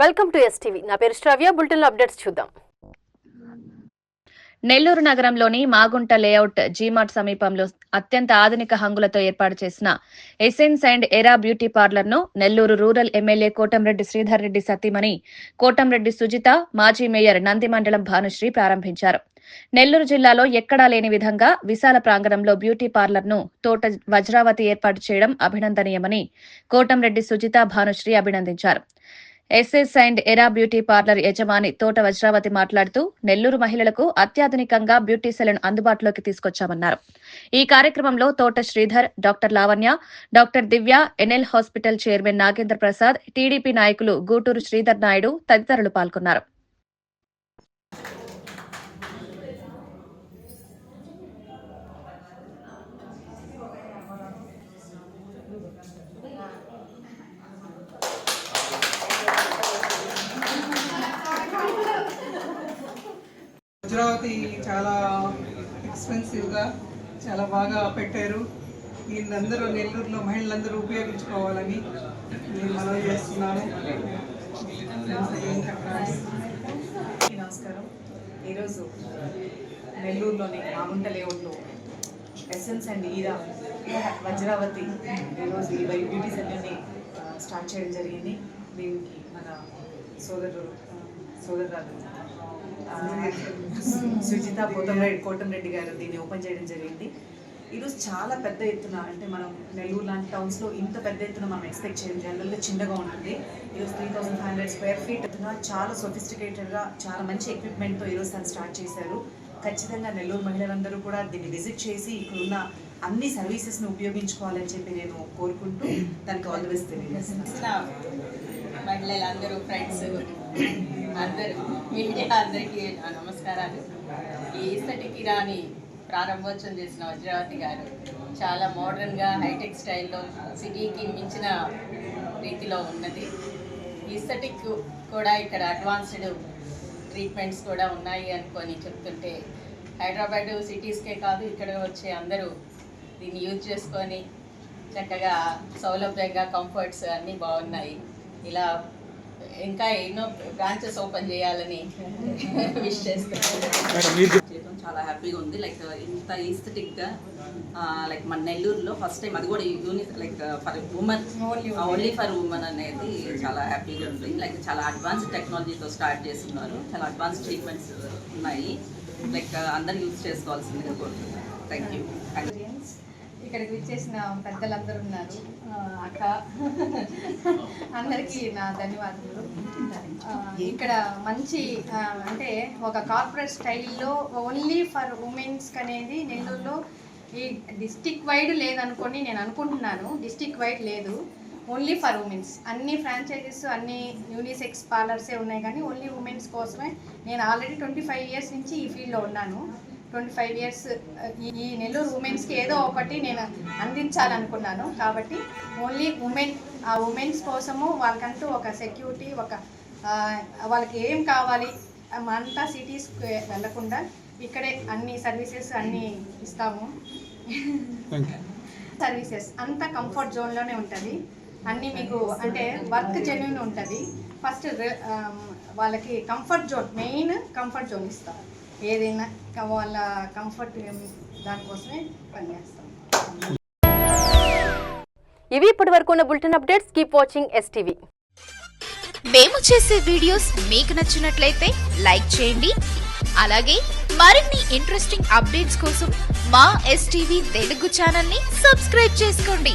Welcome to STV నా పేరు శ్రావ్య. Bulletin updates చూద్దాం. నెల్లూరు నగరంలోని మాగుంట లేఅవుట్ జీమార్ట్ సమీపంలో అత్యంత ఆధునిక హంగులతో ఏర్పాటు చేసిన ఎసెన్స్ అండ్ ఎరా బ్యూటీ పార్లర్ను నెల్లూరు రూరల్ ఎమ్మెల్యే కోటంరెడ్డి శ్రీధర్ రెడ్డి సతీమణి కోటంరెడ్డి సుజిత మాజీ మేయర్ నందిమండలం భానుశ్రీ ప్రారంభించారు. నెల్లూరు జిల్లాలో ఎక్కడా లేని విధంగా విశాల ప్రాంగణంలో బ్యూటీ పార్లర్ను తోట వజ్రావతి ఏర్పాటు చేయడం అభినందనీయమని కోటంరెడ్డి సుజిత భానుశ్రీ అభినందించారు. SS and era beauty parlour యజమాని తోట వజ్రావతి మాట్లాడుతూ నెల్లూరు మహిళలకు అత్యాధునికంగా బ్యూటీ సెలూన్ అందుబాటులోకి తీసుకొచ్చామన్నారు. ఈ కార్యక్రమంలో Thota Sridhar doctor Lavanya doctor Divya NL hospital chairman Nagendra Prasad TDP నాయకులు గూటూరు శ్రీధర్ నాయుడు తదితరులు పాల్గొన్నారు. వజ్రావతి చాలా ఎక్స్పెన్సివ్గా చాలా బాగా పెట్టారు. దీన్నందరూ నెల్లూరులో మహిళలందరూ ఉపయోగించుకోవాలని నేను మనవి చేస్తున్నాను. నమస్కారం. ఈరోజు నెల్లూరులోని మాగుంట లేఅవుట్లో ఎసెన్స్ అండ్ ఈరా వజ్రావతి ఈరోజు ఈ వై బ్యూటీ సెంటర్ని స్టార్ట్ చేయడం జరిగింది. దీనికి మన సోదరుడు సోదరురాలు. సుజిత కోటంరెడ్డి కోటంరెడ్డి గారు దీన్ని ఓపెన్ చేయడం జరిగింది. ఈరోజు చాలా పెద్ద ఎత్తున అంటే మనం నెల్లూరు లాంటి టౌన్స్లో ఇంత పెద్ద ఎత్తున మనం ఎక్స్పెక్ట్ చేయడం జనరల్గా చిన్నగా ఉంటుంది. ఈరోజు three thousand five hundred square feet ఎత్తున చాలా సొఫిస్టికేటెడ్గా చాలా మంచి ఎక్విప్మెంట్తో ఈరోజు తను స్టార్ట్ చేశారు. ఖచ్చితంగా నెల్లూరు మహిళలందరూ కూడా దీన్ని విజిట్ చేసి ఇక్కడున్న అన్ని సర్వీసెస్ని ఉపయోగించుకోవాలని చెప్పి నేను కోరుకుంటూ దానికి ఆల్ ది బెస్ట్ తెలియజేస్తున్నాను. చేసిన మహిళలందరూ ఫ్రెండ్స్ అందరు మీడియా అందరికీ నమస్కారాలు. ఈసటికి రాని ప్రారంభోత్సవం చేసిన వజ్రావతి గారు చాలా మోడర్న్గా హైటెక్ స్టైల్లో సిటీకి మించిన రీతిలో ఉన్నది. ఈసటిక్ కూడా ఇక్కడ అడ్వాన్స్డ్ ట్రీట్మెంట్స్ కూడా ఉన్నాయి అనుకొని చెప్తుంటే హైదరాబాద్ సిటీస్కే కాదు ఇక్కడ వచ్చే అందరూ దీన్ని యూజ్ చేసుకొని చక్కగా సౌలభ్యంగా కంఫర్ట్స్ అన్నీ బాగున్నాయి. ఇలా ఇంకా ఎన్నో బ్రాంచెస్ ఓపెన్ చేయాలని విష్ చేస్తున్నాను. చాలా హ్యాపీగా ఉంది. లైక్ ఇంత ఈస్థెటిక్గా లైక్ మన నెల్లూరులో ఫస్ట్ టైం అది కూడా యూని like for women only for women అనేది చాలా హ్యాపీగా ఉంది. లైక్ చాలా అడ్వాన్స్ టెక్నాలజీతో స్టార్ట్ చేస్తున్నారు. చాలా అడ్వాన్స్ ట్రీట్మెంట్స్ ఉన్నాయి. లైక్ అందరు యూజ్ చేసుకోవాల్సిందిగా కోరుతున్నాను. థ్యాంక్ యూ ఇక్కడికి విచ్చేసిన పెద్దలందరూ ఉన్నారు. అక్క. అందరికీ నా ధన్యవాదాలు ఇక్కడ మంచి అంటే ఒక కార్పొరేట్ స్టైల్లో ఓన్లీ ఫర్ ఉమెన్స్ అనేది నెల్లూరులో ఈ డిస్టిక్ వైడ్ లేదనుకొని నేను అనుకుంటున్నాను. డిస్టిక్ వైడ్ లేదు. ఓన్లీ ఫర్ ఉమెన్స్ అన్ని ఫ్రాంచైజెస్ అన్ని యూనిసెక్స్ పార్లర్సే ఉన్నాయి కానీ ఓన్లీ ఉమెన్స్ కోసమే నేను ఆల్రెడీ ట్వంటీ ఫైవ్ ఇయర్స్ నుంచి ఈ ఫీల్డ్లో ఉన్నాను. ట్వంటీ ఫైవ్ ఇయర్స్ ఈ నెల్లూరు ఉమెన్స్కి ఏదో ఒకటి నేను అందించాలనుకున్నాను. కాబట్టి ఓన్లీ ఉమెన్ ఆ ఉమెన్స్ కోసము వాళ్ళకంటూ ఒక సెక్యూరిటీ ఒక వాళ్ళకి ఏం కావాలి అంతా సిటీస్కి వెళ్ళకుండా ఇక్కడే అన్ని సర్వీసెస్ అన్నీ ఇస్తాము. సర్వీసెస్ అంతా కంఫర్ట్ జోన్లోనే ఉంటుంది. అన్నీ మీకు అంటే వర్క్ జెన్యున్ ఉంటుంది. ఫస్ట్ వాళ్ళకి comfort zone main comfort zone ఇస్తాం. ఏదైనా వాళ్ళ కంఫర్ట్ దానికోసమే పనిచేస్తాం. ఇవి ఇప్పటి వరకు ఉన్న bulletin updates. Keep watching STV మేము చేసే వీడియోస్ మీకు నచ్చినట్లయితే లైక్ చేయండి. అలాగే మరిన్ని ఇంట్రెస్టింగ్ అప్డేట్స్ కోసం మా ఎస్టీవీ తెలుగు ఛానల్ని సబ్స్క్రైబ్ చేసుకోండి.